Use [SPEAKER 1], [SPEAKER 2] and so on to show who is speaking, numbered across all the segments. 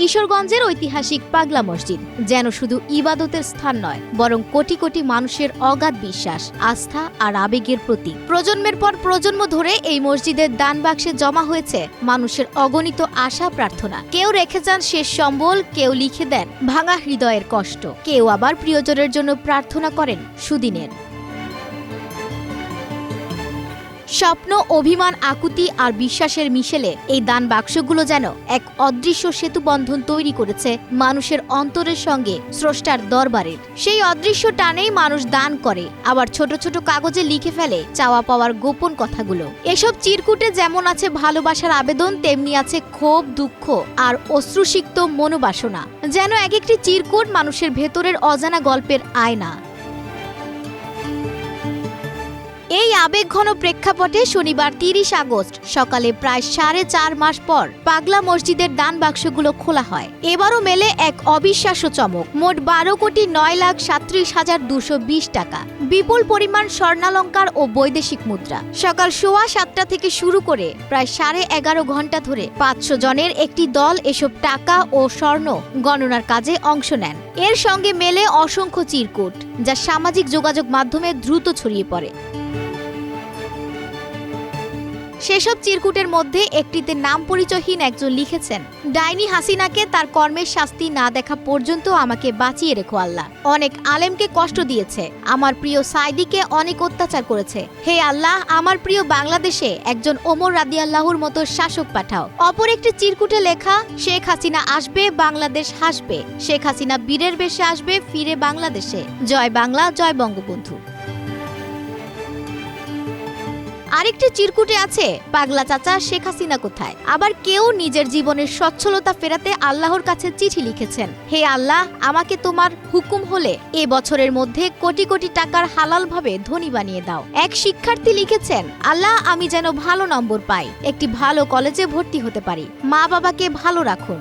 [SPEAKER 1] কিশোরগঞ্জের ঐতিহাসিক পাগলা মসজিদ, যেন শুধু ইবাদতের স্থান নয়, বরং কোটি কোটি মানুষের অগাধ বিশ্বাস, আস্থা আর আবেগের প্রতীক। প্রজন্মের পর প্রজন্ম ধরে এই মসজিদের দান বাক্সে জমা হয়েছে মানুষের অগণিত আশা, প্রার্থনা। কেউ রেখে যান শেষ সম্বল, কেউ লিখে দেন ভাঙা হৃদয়ের কষ্ট। কেউ আবার প্রিয়জনের জন্য প্রার্থনা করেন সুদিনের। স্বপ্ন, অভিমান, আকুতি আর বিশ্বাসের মিশেলে এই দান বাক্সগুলো যেন এক অদৃশ্য সেতু বন্ধন তৈরি করেছে মানুষের অন্তরের সঙ্গে স্রষ্টার দরবারের। সেই অদৃশ্য টানেই মানুষ দান করে, আবার ছোট ছোট কাগজে লিখে ফেলে চাওয়া পাওয়ার গোপন কথাগুলো। এসব চিরকুটে যেমন আছে ভালোবাসার আবেদন, তেমনি আছে ক্ষোভ, দুঃখ আর অশ্রুসিক্ত মনোবাসনা। যেন এক একটি চিরকুট মানুষের ভেতরের অজানা গল্পের আয়না। এই আবেগঘন প্রেক্ষাপটে শনিবার তিরিশ আগস্ট, সকালে প্রায় সাড়ে চার মাস পর পাগলা মসজিদের দান বাক্সগুলো খোলা হয়। এবারও মেলে এক অবিশ্বাস্য চমক। মোট বারো কোটি নয় লাখ সাত্রিশ হাজার দুশো বিশ টাকা। বিপুল পরিমাণ স্বর্ণালঙ্কার ও বৈদেশিক মুদ্রা। সকাল সোয়া সাতটা থেকে শুরু করে প্রায় সাড়ে এগারো ঘণ্টা ধরে পাঁচশো জনের একটি দল এসব টাকা ও স্বর্ণ গণনার কাজে অংশ নেন। এর সঙ্গে মেলে অসংখ্য চিরকুট, যা সামাজিক যোগাযোগ মাধ্যমে দ্রুত ছড়িয়ে পড়ে। সেসব চিরকুটের মধ্যে একটিতে নাম পরিচয়হীন একজন লিখেছেন, ডাইনি হাসিনাকে তার কর্মের শাস্তি না দেখা পর্যন্ত আমাকে বাঁচিয়ে রেখো আল্লাহ। অনেক আলেমকে কষ্ট দিয়েছে, আমার প্রিয় সাইদিকে অনেক অত্যাচার করেছে। হে আল্লাহ, আমার প্রিয় বাংলাদেশে একজন ওমর রাদি আল্লাহর মতো শাসক পাঠাও। অপর একটি চিরকুটে লেখা, শেখ হাসিনা আসবে, বাংলাদেশ হাসবে। শেখ হাসিনা বীরের বেশে আসবে, ফিরে বাংলাদেশে। জয় বাংলা, জয় বঙ্গবন্ধু। আরেকটি চিরকুটে আছে, পাগলা চাচা শেখ হাসিনা কোথায়? আবার কেউ নিজের জীবনের সচ্ছলতা ফেরাতে আল্লাহর কাছে চিঠি লিখেছেন। হে আল্লাহ, আমাকে তোমার হুকুম হলে এ বছরের মধ্যে কোটি কোটি টাকার হালালভাবে ধনী বানিয়ে দাও। এক শিক্ষার্থী লিখেছেন, আল্লাহ, আমি যেন ভালো নম্বর পাই। একটি ভালো কলেজে ভর্তি হতে পারি। মা বাবাকে ভালো রাখুন।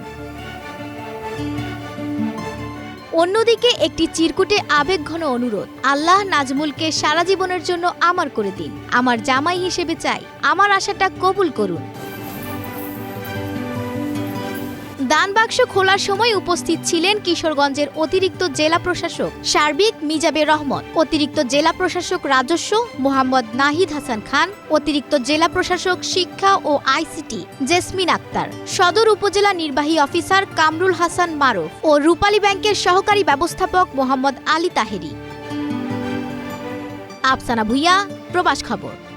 [SPEAKER 1] অন্যদিকে একটি চিরকুটে আবেগঘন অনুরোধ। আল্লাহ নাজমুলকে সারা জীবনের জন্য আমার করে দিন। আমার জামাই হিসেবে চাই। আমার আশাটা কবুল করুন। দান বাক্স খোলার সময় উপস্থিত ছিলেন কিশোরগঞ্জের অতিরিক্ত জেলা প্রশাসক সার্বিক মিজাবের রহমত অতিরিক্ত জেলা প্রশাসক রাজস্ব মোহাম্মদ নাহিদ হাসান খান, অতিরিক্ত জেলা প্রশাসক শিক্ষা ও আইসিটি জেসমিন আক্তার, সদর উপজেলা নির্বাহী অফিসার কামরুল হাসান মারুফ ও রূপালী ব্যাংকের সহকারী ব্যবস্থাপক মোহাম্মদ আলী তাহেরি। আফসানা ভুইয়া, প্রবাস খবর।